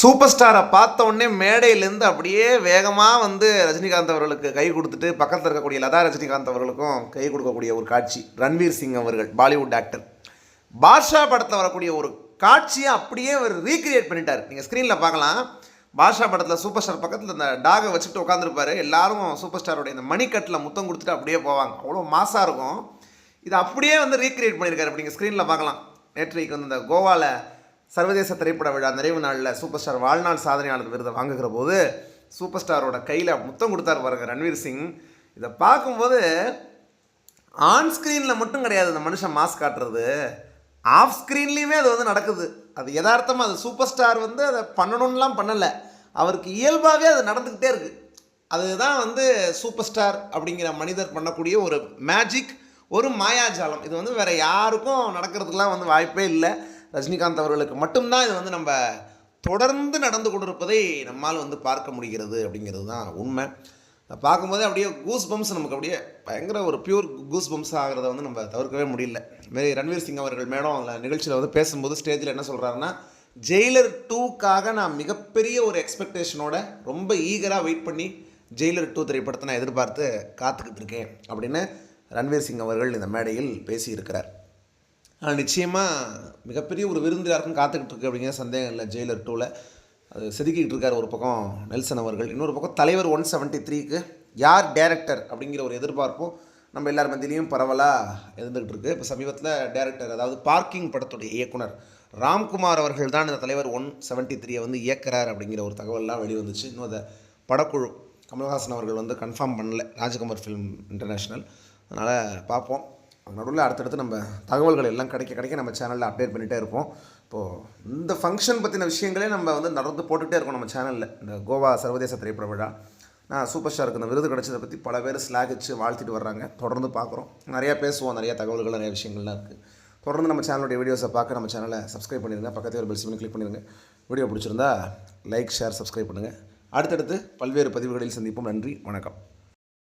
Super ஸ்டாரை பார்த்த உடனே மேடையிலேருந்து அப்படியே வேகமாக வந்து ரஜினிகாந்த் அவர்களுக்கு கை கொடுத்துட்டு பக்கத்தில் இருக்கக்கூடிய லதா ரஜினிகாந்த் அவர்களுக்கும் கை கொடுக்கக்கூடிய ஒரு காட்சி. ரன்வீர் சிங் அவர்கள் பாலிவுட் ஆக்டர். பாஷா படத்தில் வரக்கூடிய ஒரு காட்சியை அப்படியே அவர் ரீக்ரியேட் பண்ணிட்டார். நீங்கள் ஸ்க்ரீனில் பார்க்கலாம். பாஷா படத்தில் சூப்பர் ஸ்டார் பக்கத்தில் இந்த டாகை வச்சுட்டு உட்காந்துருப்பாரு எல்லாரும் சூப்பர் ஸ்டாரோடைய இந்த மணிக்கட்டில் முத்தம் கொடுத்துட்டு அப்படியே போவாங்க. அவ்வளோ மாசாக இருக்கும். இது அப்படியே வந்து ரீக்ரியேட் பண்ணியிருக்காரு. அப்படி நீங்கள் ஸ்க்ரீனில் பார்க்கலாம். நேற்றைக்கு வந்து இந்த கோவாவில் சர்வதேச திரைப்பட விழா நிறைவு நாளில் சூப்பர் ஸ்டார் வாழ்நாள் சாதனையாளர் விருதை வாங்குகிற போது சூப்பர் ஸ்டாரோட கையில் முத்தம் கொடுத்தாரு பாருங்க ரன்வீர் சிங். இதை பார்க்கும்போது ஆன் ஸ்க்ரீனில் மட்டும் கிடையாது இந்த மனுஷன் மாஸ்க் காட்டுறது. ஆஃப் ஸ்க்ரீன்லேயுமே அது வந்து நடக்குது. அது யதார்த்தமாக அது சூப்பர் ஸ்டார் வந்து அதை பண்ணணும்லாம் பண்ணலை. அவருக்கு இயல்பாகவே அது நடந்துக்கிட்டே இருக்குது அதுதான் வந்து சூப்பர் ஸ்டார் அப்படிங்கிற மனிதர் பண்ணக்கூடிய ஒரு மேஜிக் ஒரு மாயாஜாலம். இது வந்து வேறு யாருக்கும் நடக்கிறதுக்கெலாம் வந்து வாய்ப்பே இல்லை. ரஜினிகாந்த் அவர்களுக்கு மட்டும்தான் இது வந்து நம்ம தொடர்ந்து நடந்து கொண்டிருப்பதை நம்மால் வந்து பார்க்க முடிகிறது அப்படிங்கிறது தான் உண்மை. பார்க்கும்போதே அப்படியே கூஸ் பம்ப்ஸ் நமக்கு அப்படியே பயங்கர ஒரு பியூர் கூஸ் பம்ப்ஸ் ஆகிறத வந்து நம்ம தவிர்க்கவே முடியல. இதுமாரி ரன்வீர் சிங் அவர்கள் மேடம் அதில் நிகழ்ச்சியில் வந்து பேசும்போது ஸ்டேஜில் என்ன சொல்கிறாருன்னா ஜெயிலர் டூக்காக நான் மிகப்பெரிய ஒரு எக்ஸ்பெக்டேஷனோட ரொம்ப ஈகராக வெயிட் பண்ணி ஜெயிலர் டூ திரைப்படத்தை நான் எதிர்பார்த்து காத்துக்கிட்டு இருக்கேன் அப்படின்னு ரன்வீர் சிங் அவர்கள் இந்த மேடையில் பேசியிருக்கிறார். ஆனால் நிச்சயமாக மிகப்பெரிய ஒரு விருந்து யாருக்கும் காத்துக்கிட்டு இருக்கு அப்படிங்கிற சந்தேகம் இல்லை. ஜெயிலர் டூவில் அது செதுக்கிட்டு இருக்கார் ஒரு பக்கம் நெல்சன் அவர்கள். இன்னொரு பக்கம் தலைவர் ஒன் செவன்ட்டி த்ரீக்கு யார் டேரக்டர் அப்படிங்கிற ஒரு எதிர்பார்ப்பும் நம்ம எல்லார் மத்தியிலையும் பரவலாக இருந்துகிட்டு இருக்குது இப்போ சமீபத்தில் டேரக்டர் அதாவது பார்க்கிங் படத்துடைய இயக்குனர் ராம்குமார் அவர்கள் தான் இந்த தலைவர் ஒன் செவன்ட்டி த்ரீயை வந்து இயக்கிறார் அப்படிங்கிற ஒரு தகவல்லாம் வெளிவந்துச்சு. இன்னும் அதை படக்குழு கமல்ஹாசன் அவர்கள் வந்து கன்ஃபார்ம் பண்ணல. ராஜகுமார் ஃபிலிம் இன்டர்நேஷ்னல் அதனால் பார்ப்போம். நடுவில் அடுத்தடுத்து நம்ம தகவல்கள் எல்லாம் கிடைக்க கிடைக்க நம்ம சேனலில் அப்டேட் பண்ணிகிட்டே இருப்போம். இப்போது இந்த ஃபங்க்ஷன் பற்றின விஷயங்களே நம்ம வந்து நடந்து போட்டுகிட்டே இருக்கோம் நம்ம சேனலில் இந்த கோவா சர்வதேச திரைப்பட விழா. நான் சூப்பர் ஸ்டாருக்கு இந்த விருது கிடைச்சதை பற்றி பல பேர் ஸ்லாகிச்சு வாழ்த்திட்டு வர்றாங்க. தொடர்ந்து பார்க்குறோம். நிறையா பேசுவோம். நிறையா தகவல்கள் நிறைய விஷயங்கள்லாம் இருக்குது தொடர்ந்து நம்ம சேனலுடைய வீடியோஸை பார்க்க நம்ம சேனலை சப்ஸ்கிரைப் பண்ணிடுங்க. பக்கத்தில் ஒரு பெல் சிம்னு கிளிக் பண்ணிடுங்க. வீடியோ பிடிச்சிருந்தா லைக் ஷேர் சப்ஸ்கிரைப் பண்ணுங்கள் அடுத்தடுத்து பல்வேறு பதிவுகளில் சந்திப்போம். நன்றி. வணக்கம்.